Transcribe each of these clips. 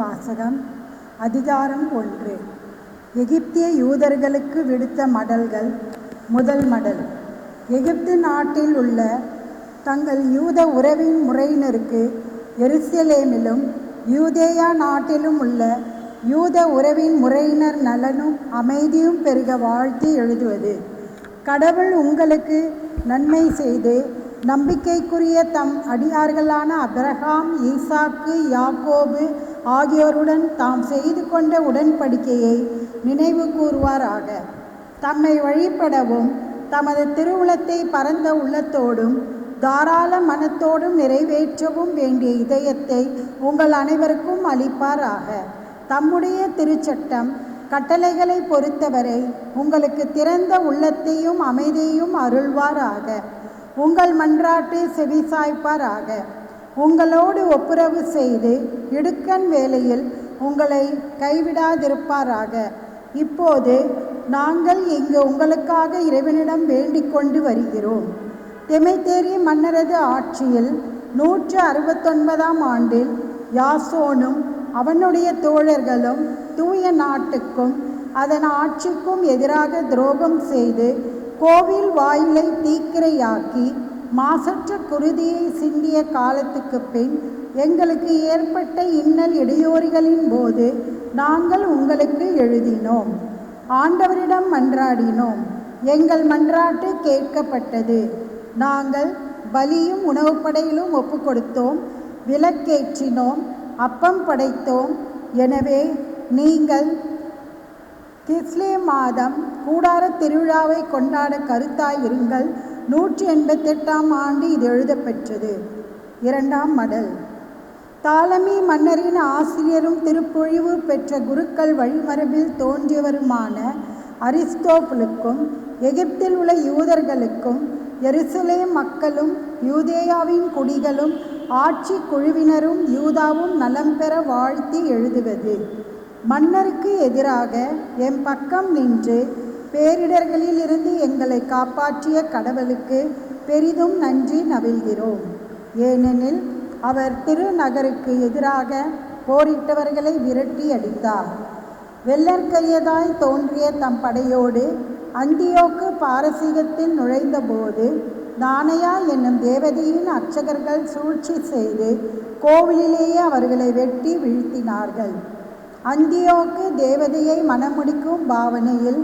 வாசகம் அதிகாரம் ஒன்று. எகிப்திய யூதர்களுக்கு விடுத்த மடல்கள் முதல் மடல். எகிப்து நாட்டில் உள்ள தங்கள் யூத உறவின் முறையினருக்கு எருசலேமிலும் யூதேயா நாட்டிலும் உள்ள யூத உறவின் முறையினர் நலனும் அமைதியும் பெருக வாழ்த்தி எழுதுவது. கடவுள் உங்களுக்கு நன்மை செய்து நம்பிக்கைக்குரிய தம் அடியார்களான அப்ரஹாம் ஈசாக்கு யாக்கோபு ஆகியோருடன் தாம் செய்து கொண்ட உடன்படிக்கையை நினைவு கூறுவாராக தம்மை வழிபடவும் தமது திருவுளத்தை பரந்த உள்ளத்தோடும் தாராள மனத்தோடும் நிறைவேற்றவும் வேண்டிய இதயத்தை உங்கள் அனைவருக்கும் அளிப்பாராக. தம்முடைய திருச்சட்டம் கட்டளைகளை பொறுத்தவரை உங்களுக்கு திறந்த உள்ளத்தையும் அமைதியையும் அருள்வாராக. உங்கள் மன்றாட்டு செவிசாய்ப்பாராக. உங்களோடு ஒப்புரவு செய்து இடுக்கண் வேளையில் உங்களை கைவிடாதிருப்பாராக. இப்போது நாங்கள் இங்கு உங்களுக்காக இறைவனிடம் வேண்டிக் கொண்டு வருகிறோம். தெமைத்தேரி மன்னரது ஆட்சியில் நூற்று அறுபத்தொன்பதாம் ஆண்டில் யாசோனும் அவனுடைய தோழர்களும் தூய நாட்டுக்கும் அதன் ஆட்சிக்கும் எதிராக துரோகம் செய்து கோவில் வாயிலை தீக்கிரையாக்கி மாசற்ற குருதியை சிந்திய காலத்துக்கு பின் எங்களுக்கு ஏற்பட்ட இன்னல் இடையூறுகளின் போது நாங்கள் உங்களுக்கு எழுதினோம். ஆண்டவரிடம் மன்றாடினோம். எங்கள் மன்றாட்டு கேட்கப்பட்டது. நாங்கள் பலியும் உணவுப்படையிலும் ஒப்பு கொடுத்தோம் விளக்கேற்றினோம். அப்பம் படைத்தோம். எனவே நீங்கள் கிஸ்லே மாதம் கூடார திருவிழாவை கொண்டாட கருத்தாயிருங்கள். நூற்றி எண்பத்தெட்டாம் ஆண்டு இது எழுதப்பெற்றது. இரண்டாம் மடல். தாலமி மன்னரின் ஆசிரியரும் திருப்பொழிவு பெற்ற குருக்கள் வழிமரபில் தோன்றியவருமான அரிஸ்டோப்புலுக்கும் எகிப்தில் உள்ள யூதர்களுக்கும் எருசலேம் மக்களும் யூதேயாவின் குடிகளும் ஆட்சி குழுவினரும் யூதாவும் நலம் பெற வாழ்த்தி எழுதுவது. மன்னருக்கு எதிராக என் பக்கம் நின்று பேரிடர்களில் இருந்து எங்களை காப்பாற்றிய கடவுளுக்கு பெரிதும் நன்றி நவிழ்கிறோம். ஏனெனில் அவர் திருநகருக்கு எதிராக போரிட்டவர்களை விரட்டி அடித்தார். வெள்ளற்கரியதாய் தோன்றிய தம் படையோடு அந்தியோக்கு பாரசீகத்தில் நுழைந்தபோது தானையா என்னும் தேவதையின் அர்ச்சகர்கள் சூழ்ச்சி செய்து கோவிலிலேயே அவர்களை வெட்டி வீழ்த்தினார்கள். அந்தியோக்கு தேவதையை மணமுடிக்கும் பாவனையில்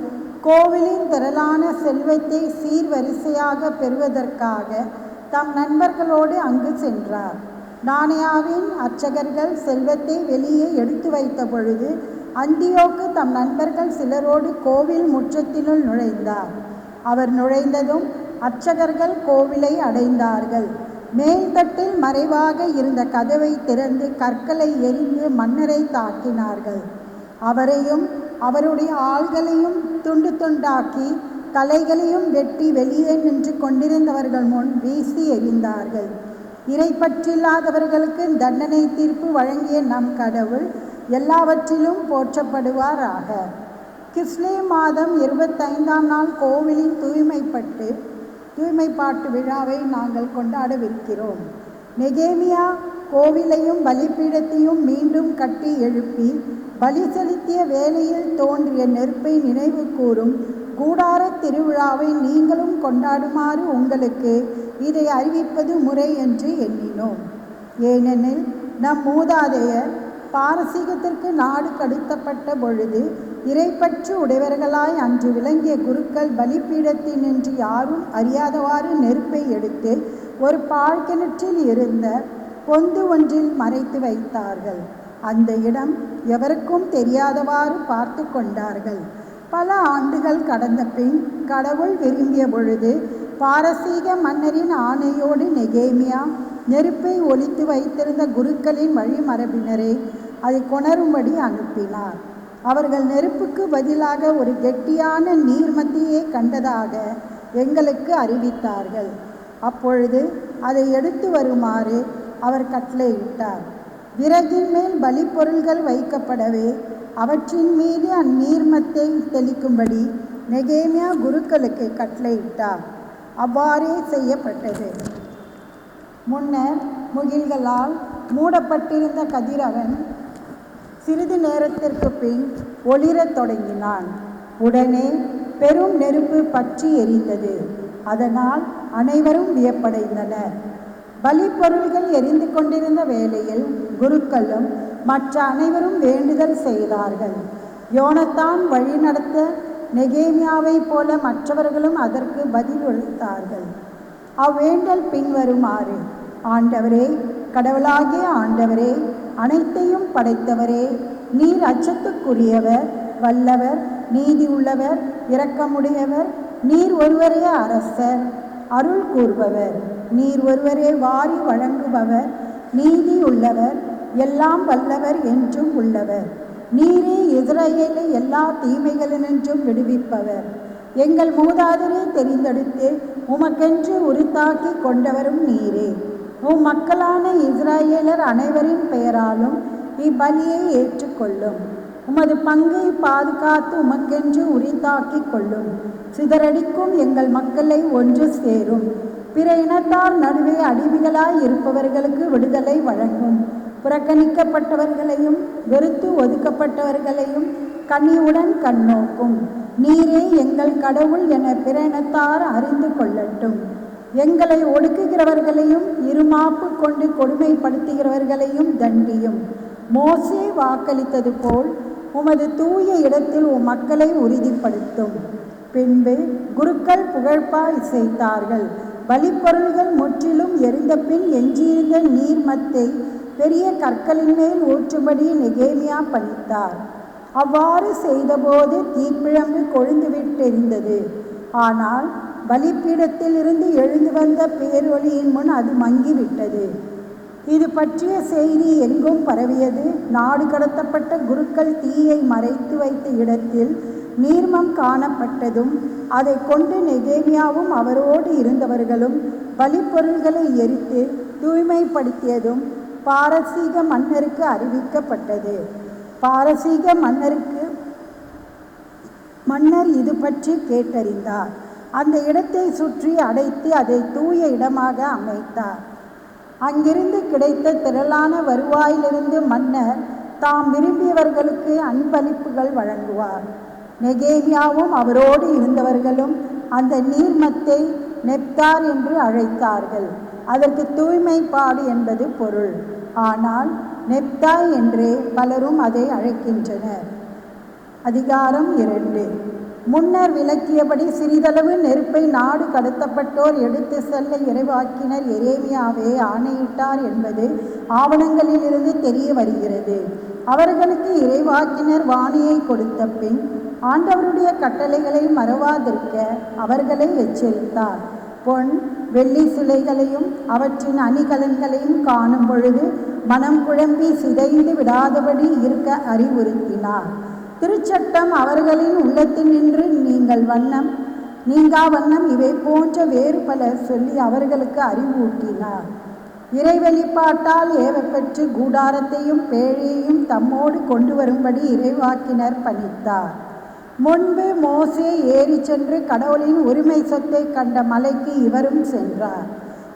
கோவிலின் திரளான செல்வத்தை சீர்வரிசையாக பெறுவதற்காக தம் நண்பர்களோடு அங்கு சென்றார். நாணயாவின் அர்ச்சகர்கள் செல்வத்தை வெளியே எடுத்து வைத்த பொழுது அந்தியோக்கு தம் நண்பர்கள் சிலரோடு கோவில் முற்றத்தினுள் நுழைந்தார். அவர் நுழைந்ததும் அர்ச்சகர்கள் கோவிலை அடைந்தார்கள். மேல்தட்டில் மறைவாக இருந்த கதவை திறந்து கற்களை எரிந்து மன்னரை தாக்கினார்கள். அவரையும் அவருடைய ஆள்களையும் துண்டு துண்டாக்கி தலைகளையும் வெட்டி வெளியே நின்று கொண்டிருந்தவர்கள் முன் வீசி எறிந்தார்கள். இறைப்பற்றில்லாதவர்களுக்கு தண்டனை தீர்ப்பு வழங்கிய நம் கடவுள் எல்லாவற்றிலும் போற்றப்படுவாராக. கிஸ்லே மாதம் இருபத்தைந்தாம் நாள் கோவிலின் தூய்மைப்பட்டு தூய்மைப்பாட்டு விழாவை நாங்கள் கொண்டாடவிருக்கிறோம். நெகேமியா கோவிலையும் பலிப்பீடத்தையும் மீண்டும் கட்டி எழுப்பி பலி செலுத்திய வேலையில் தோன்றிய நெருப்பை நினைவு கூறும் கூடார திருவிழாவை நீங்களும் கொண்டாடுமாறு உங்களுக்கு இதை அறிவிப்பது முறை என்று எண்ணினோம். ஏனெனில் நம் மூதாதையர் பாரசீகத்திற்கு நாடு கடத்தப்பட்ட பொழுது இறைப்பற்று உடையவர்களாய் அன்று விளங்கிய குருக்கள் பலிப்பீடத்தினின்று யாரும் அறியாதவாறு நெருப்பை எடுத்து ஒரு பாழ்கிணற்றில் இருந்த பொந்து ஒன்றில் மறைத்து வைத்தார்கள். அந்த இடம் எவருக்கும் தெரியாதவாறு பார்த்து கொண்டார்கள். பல ஆண்டுகள் கடந்த பின் கடவுள் விரும்பிய பொழுது பாரசீக மன்னரின் ஆணையோடு நெகேமியா நெருப்பை ஒழித்து வைத்திருந்த குருக்களின் வழிமரபினரை அதை கொணரும்படி அனுப்பினார். அவர்கள் நெருப்புக்கு பதிலாக ஒரு கெட்டியான நீர்மத்தியை கண்டதாக எங்களுக்கு அறிவித்தார்கள். அப்பொழுது அதை எடுத்து வருமாறு அவர் கட்டளையிட்டார் விறகின் மேல் பலிப்பொருள்கள் வைக்கப்படவே அவற்றின் மீது அந்நீர்மத்தை தெளிக்கும்படி நெகேமியா குருக்களுக்கு கட்டளையிட்டார் அவ்வாறே செய்யப்பட்டது. முன்னர் முகில்களால் மூடப்பட்டிருந்த கதிரவன் சிறிது நேரத்திற்கு பின் ஒளிரத் தொடங்கினான். உடனே பெரும் நெருப்பு பற்றி எரிந்தது. அதனால் அனைவரும் வியப்படைந்தனர். பலிப்பொருள்கள் எரிந்து கொண்டிருந்த வேளையில் குருக்களும் மற்ற அனைவரும் வேண்டுதல் செய்தார்கள். யோனத்தான் வழிநடத்த நெகேமியாவைப் போல மற்றவர்களும் அதற்கு பதில் அளித்தார்கள் அவ்வேண்டல் பின்வருமாறு ஆண்டவரே கடவுளாகிய ஆண்டவரே அனைத்தையும் படைத்தவரே நீர் அச்சத்துக்குரியவர் வல்லவர் நீதி உள்ளவர் இரக்கமுடையவர் நீர் ஒருவரே அரசர் அருள் கூறுபவர் நீர் ஒருவரே வாரி வழங்குபவர் நீதி உள்ளவர் எல்லாம் வல்லவர் என்றும் உள்ளவர். நீரே எதிரையிலே எல்லா தீமைகளினின்றும் விடுவிப்பவர். எங்கள் மூதாதரை தெரிந்தெடுத்து உமக்கென்று உரித்தாக்கி கொண்டவரும் நீரே. உம் மக்களான இஸ்ராயேலர் அனைவரின் பெயராலும் இப்பலியை ஏற்றுக்கொள்ளும். உமது பங்கை பாதுகாத்து உமக்கென்று உரித்தாக்கி கொள்ளும். சிதறடிக்கும் எங்கள் மக்களை ஒன்று சேரும். பிற இனத்தார் நடுவே அடிமைகளாய் இருப்பவர்களுக்கு விடுதலை வழங்கும். புறக்கணிக்கப்பட்டவர்களையும் வெறுத்து ஒதுக்கப்பட்டவர்களையும் கனிவுடன் கண்ணோக்கும். நீரே எங்கள் கடவுள் என பிற இனத்தார் அறிந்து கொள்ளட்டும். எங்களை ஒடுக்குகிறவர்களையும் இருமாப்பு கொண்டு கொடுமைப்படுத்துகிறவர்களையும் தண்டியும். மோசே வாக்களித்தது போல் உமது தூய இடத்தில் உம் மக்களை உறுதிப்படுத்தும். பின்பு குருக்கள் புகழ்பா இசைத்தார்கள். பலிப்பொருள்கள் முற்றிலும் எரிந்த பின் எஞ்சியிருந்த நீர்மத்தை பெரிய கற்களின் மேல் ஊற்றும்படி நெகேமியா பணித்தார் அவ்வாறு செய்தபோது தீப்பிழம்பு கொழுந்துவிட்டெரிந்தது ஆனால் பலிப்பீடத்தில் இருந்து எழுந்து வந்த பேரொளியின் முன் அது மங்கிவிட்டது. இது பற்றிய செய்தி எங்கும் பரவியது. நாடு கடத்தப்பட்ட குருக்கள் தீயை மறைத்து வைத்த இடத்தில் நீர்மம் காணப்பட்டதும் அதை கொண்டு நெகேமியாவும் அவரோடு இருந்தவர்களும் பலிப்பொருள்களை எரித்து தூய்மைப்படுத்தியதும் பாரசீக மன்னருக்கு அறிவிக்கப்பட்டது. பாரசீக மன்னருக்கு மன்னர் இது பற்றி கேட்டறிந்தார். அந்த இடத்தை சுற்றி அடைத்து அதை தூய இடமாக அமைத்தார். அங்கிருந்து கிடைத்த திரளான வருவாயிலிருந்து மன்னர் தாம் விரும்பியவர்களுக்கு அன்பளிப்புகள் வழங்குவார். நெகேமியாவும் அவரோடு இருந்தவர்களும் அந்த நீர்மத்தை நெப்தார் என்று அழைத்தார்கள். அதற்கு தூய்மைப்பாடு என்பது பொருள். ஆனால் நெப்தா என்றே பலரும் அதை அழைக்கின்றனர். அதிகாரம் இரண்டு. முன்னர் விளக்கியபடி சிறிதளவு நெருப்பை நாடு கடத்தப்பட்டோர் எடுத்து செல்ல இறைவாக்கினர் எரேமியாவே ஆணையிட்டார் என்பது ஆவணங்களிலிருந்து தெரிய வருகிறது. அவர்களுக்கு இறைவாக்கினர் வாணியை கொடுத்த பின் ஆண்டவருடைய கட்டளைகளை மறவாதிருக்க அவர்களை எச்சரித்தார். பொன் வெள்ளி சிலைகளையும் அவற்றின் அணிகலன்களையும் காணும் பொழுது மனம் குழம்பி சிதைந்து விடாதபடி இருக்க அறிவுறுத்தினார். திருச்சட்டம் அவர்களின் உள்ளத்தில் நின்று நீங்கள் வண்ணம் நீங்கா வண்ணம் இவை போன்ற வேறு பல சொல்லி அவர்களுக்கு அறிவூட்டினார். இறை வெளிப்பாட்டால் ஏவப்பெற்று கூடாரத்தையும் பேழையையும் தம்மோடு கொண்டு வரும்படி இறைவாக்கினர் பணித்தார். முன்பு மோசே ஏறி சென்று கடவுளின் உரிமை சொத்தை கண்ட மலைக்கு இவரும் சென்றார்.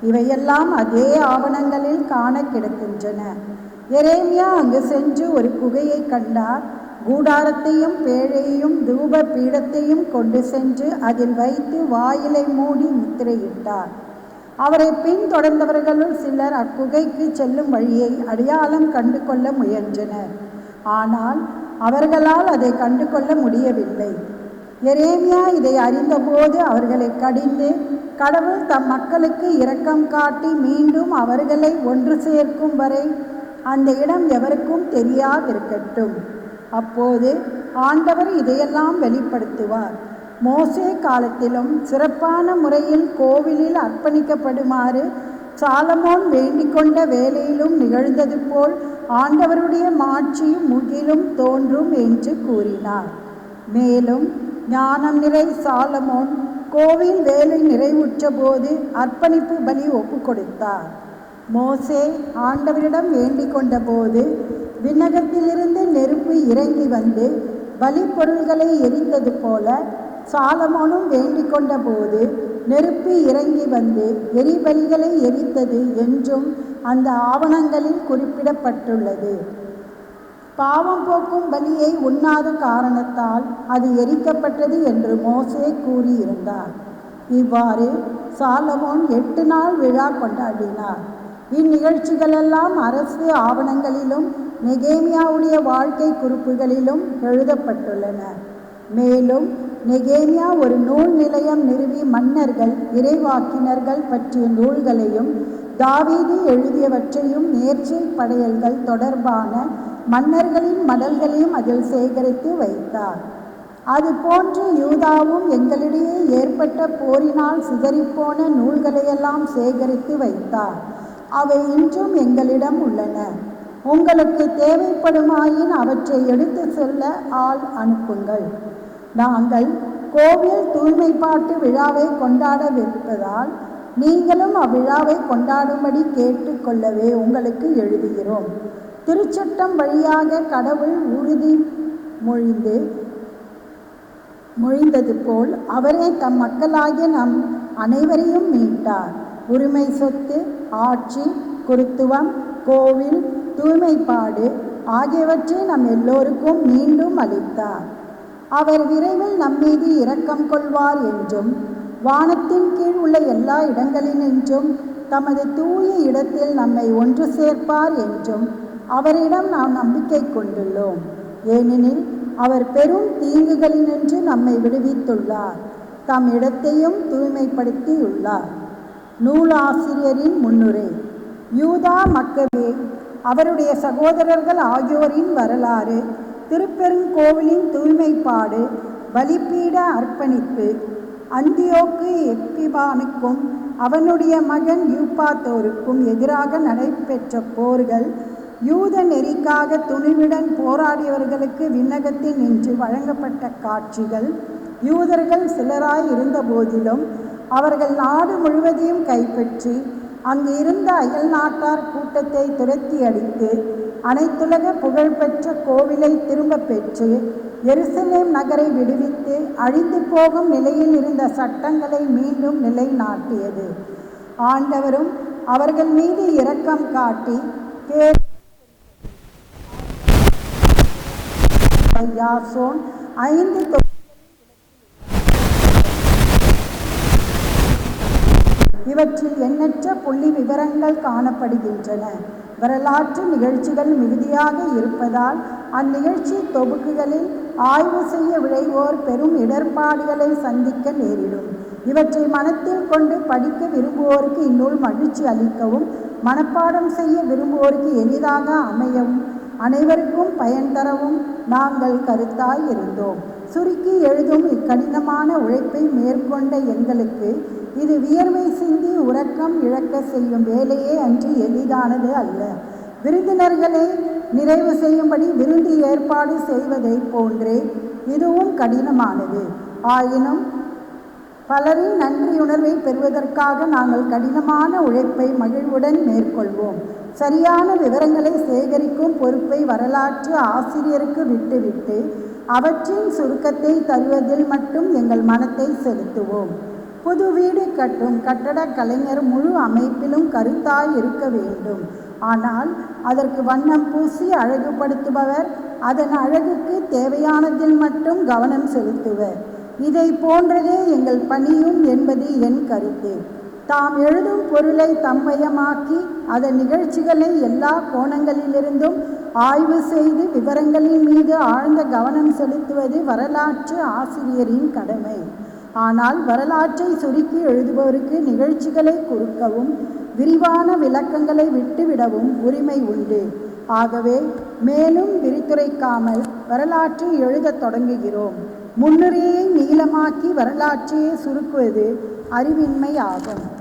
இவையெல்லாம் அதே ஆவணங்களில் காண கிடக்கின்றன. எரேமியா அங்கு சென்று ஒரு குகையை கண்டார். கூடாரத்தையும் பேழையையும் தூப பீடத்தையும் கொண்டு சென்று அதில் வைத்து வாயிலை மூடி முத்திரையிட்டார். அவரை பின்தொடர்ந்தவர்களுள் சிலர் அக்குகைக்கு செல்லும் வழியை அடையாளம் கண்டு கொள்ள முயன்றனர். ஆனால் அவர்களால் அதை கண்டு கொள்ள முடியவில்லை. எரேமியா இதை அறிந்தபோது அவர்களை கடிந்து கடவுள் தம் மக்களுக்கு இரக்கம் காட்டி மீண்டும் அவர்களை ஒன்று சேர்க்கும் வரை அந்த இடம் எவருக்கும் தெரியாதிருக்கட்டும். அப்போது ஆண்டவர் இதையெல்லாம் வெளிப்படுத்துவார். மோசே காலத்திலும் சிறப்பான முறையில் கோவிலில் அர்ப்பணிக்கப்படுமாறு சாலமோன் வேண்டிக் கொண்ட வேலையிலும் நிகழ்ந்தது போல் ஆண்டவருடைய மாட்சியும் முகிலும் தோன்றும் என்று கூறினார். மேலும் ஞானம் நிறை சாலமோன் கோவில் வேலை நிறைவுற்ற போது அர்ப்பணிப்பு பலி ஒப்பு கொடுத்தார் மோசே ஆண்டவரிடம் வேண்டிக் கொண்டபோது விண்ணகத்திலிருந்து நெருப்பு இறங்கி வந்து பலிப்பொருள்களை எரித்தது போல சாலமோனும் வேண்டிக் கொண்டபோது நெருப்பு இறங்கி வந்து எரிபலிகளை எரித்தது என்றும் அந்த ஆவணங்களில் குறிப்பிடப்பட்டுள்ளது. பாவம் போக்கும் பலியை உண்ணாத காரணத்தால் அது எரிக்கப்பட்டது என்று மோசே கூறியிருந்தார். இவ்வாறு சாலமோன் எட்டு நாள் விழா கொண்டாடினார். இந்நிகழ்ச்சிகளெல்லாம் அரசு ஆவணங்களிலும் நெகேமியாவுடைய வாழ்க்கை குறிப்புகளிலும் எழுதப்பட்டுள்ளன. மேலும் நெகேரியா ஒரு நூல் நிலையம் நிறுவி மன்னர்கள் இறைவாக்கினர்கள் பற்றிய நூல்களையும் தாவீது எழுதியவற்றையும் நேர்ச்சை படையல்கள் தொடர்பான மன்னர்களின் மடல்களையும் அதில் சேகரித்து வைத்தார். அதுபோன்று யூதாவும் எங்களிடையே ஏற்பட்ட போரினால் சிதறிப்போன நூல்களையெல்லாம் சேகரித்து வைத்தார். அவை இன்றும் எங்களிடம் உள்ளன. உங்களுக்கு தேவைப்படுமாயின் அவற்றை எடுத்து செல்ல ஆள் அனுப்புங்கள். நாங்கள் கோவில் தூய்மைப்பாட்டு விழாவை கொண்டாடவிருப்பதால் நீங்களும் அவ்விழாவை கொண்டாடும்படி கேட்டுக்கொள்ளவே உங்களுக்கு எழுதுகிறோம். திருச்சட்டம் வழியாக கடவுள் உறுதி மொழிந்து மொழிந்தது போல் அவரே தம் மக்களாகிய நம் அனைவரையும் மீட்டார். உரிமை சொத்து ஆட்சி குருத்துவம் கோவில் தூய்மைப்பாடு ஆகியவற்றை நம் எல்லோருக்கும் மீண்டும் அளித்தார். அவர் விரைவில் நம்மீது இரக்கம் கொள்வார் என்றும் வானத்தின் கீழ் உள்ள எல்லா இடங்களினின்றும் தமது தூய இடத்தில் நம்மை ஒன்று சேர்ப்பார் என்றும் அவரிடம் நாம் நம்பிக்கை கொண்டுள்ளோம். ஏனெனில் அவர் பெரும் தீங்குகளினின்று நம்மை விடுவித்துள்ளார். தம் இடத்தையும் தூய்மைப்படுத்தியுள்ளார். நூலாசிரியரின் முன்னுரை. யூதா மக்கவே அவருடைய சகோதரர்கள் ஆகியோரின் வரலாறு திருப்பெருங்கோவிலின் தூய்மைப்பாடு பலிப்பீட அர்ப்பணிப்பு அந்தியோக்கு எப்பிபானுக்கும் அவனுடைய மகன் யூப்பாத்தோருக்கும் எதிராக நடைபெற்ற போர்கள் யூத நெறிக்காக துணிவுடன் போராடியவர்களுக்கு விண்ணகத்தில் நின்று வழங்கப்பட்ட காட்சிகள் யூதர்கள் சிலராய் இருந்த போதிலும் அவர்கள் நாடு முழுவதையும் கைப்பற்றி அங்கு இருந்த அயல் நாட்டார் கூட்டத்தை துரத்தி அடித்து அனைத்துலக புகழ்பெற்ற கோவிலை திரும்ப பெற்று எருசலேம் நகரை விடுவித்து அழிந்து போகும் நிலையில் இருந்த சட்டங்களை மீண்டும் நிலைநாட்டியது. ஆண்டவரும் அவர்கள் மீது இரக்கம் காட்டி யாசோன் ஐந்து இவற்றில் எண்ணற்ற புள்ளி விவரங்கள் காணப்படுகின்றன. வரலாற்று நிகழ்ச்சிகள் மிகுதியாக இருப்பதால் அந்நிகழ்ச்சி தொகுப்புகளில் ஆய்வு செய்ய விழைவோர் பெரும் இடர்பாடுகளை சந்திக்க நேரிடும். இவற்றை மனத்தில் கொண்டு படிக்க விரும்புவோருக்கு இந்நூல் மகிழ்ச்சி அளிக்கவும் மனப்பாடம் செய்ய விரும்புவோருக்கு எளிதாக அமையவும் அனைவருக்கும் பயன் தரவும் நாங்கள் கருத்தாய் இருந்தோம். சுருக்கி எழுதும் இக்கடினமான உழைப்பை மேற்கொண்ட எங்களுக்கு இது வியர்வை சிந்தி உறக்கம் இழக்க செய்யும் வேலையே அன்று எளிதானது அல்ல. விருந்தினர்களை நிறைவு செய்யும்படி விருந்து ஏற்பாடு செய்வதை போன்றே இதுவும் கடினமானது. ஆயினும் பலரின் நன்றியுணர்வை பெறுவதற்காக நாங்கள் கடினமான உழைப்பை மகிழ்வுடன் மேற்கொள்வோம். சரியான விவரங்களை சேகரிக்கும் பொறுப்பை வரலாற்று ஆசிரியருக்கு விட்டுவிட்டு அவற்றின் சுருக்கத்தை தருவதில் மட்டும் எங்கள் மனத்தை செலுத்துவோம். புது வீடு கட்டும் கட்டடக் கலைஞர் முழு அமைப்பிலும் கருத்தாய் இருக்க வேண்டும். ஆனால் அதற்கு வண்ணம் பூசி அழகுபடுத்துபவர் அதன் அழகுக்கு தேவையானதில் மட்டும் கவனம் செலுத்துவர். இதை போன்றதே எங்கள் பணியும் என்பது என் கருத்து. தாம் எழுதும் பொருளை தம்மயமாக்கி அதன் நிகழ்ச்சிகளை எல்லா கோணங்களிலிருந்தும் ஆய்வு செய்து விவரங்களின் மீது ஆழ்ந்த கவனம் செலுத்துவது வரலாற்று ஆசிரியரின் கடமை. ஆனால் வரலாற்றை சுருக்கி எழுதுபவருக்கு நிகழ்ச்சிகளை குறுக்கவும் விரிவான விளக்கங்களை விட்டுவிடவும் உரிமை உண்டு. ஆகவே மேலும் விரித்துரைக்காமல் வரலாற்றை எழுதத் தொடங்குகிறோம். முன்னுரையை நீளமாக்கி வரலாற்றையே சுருக்குவது அறிவின்மை ஆகும்.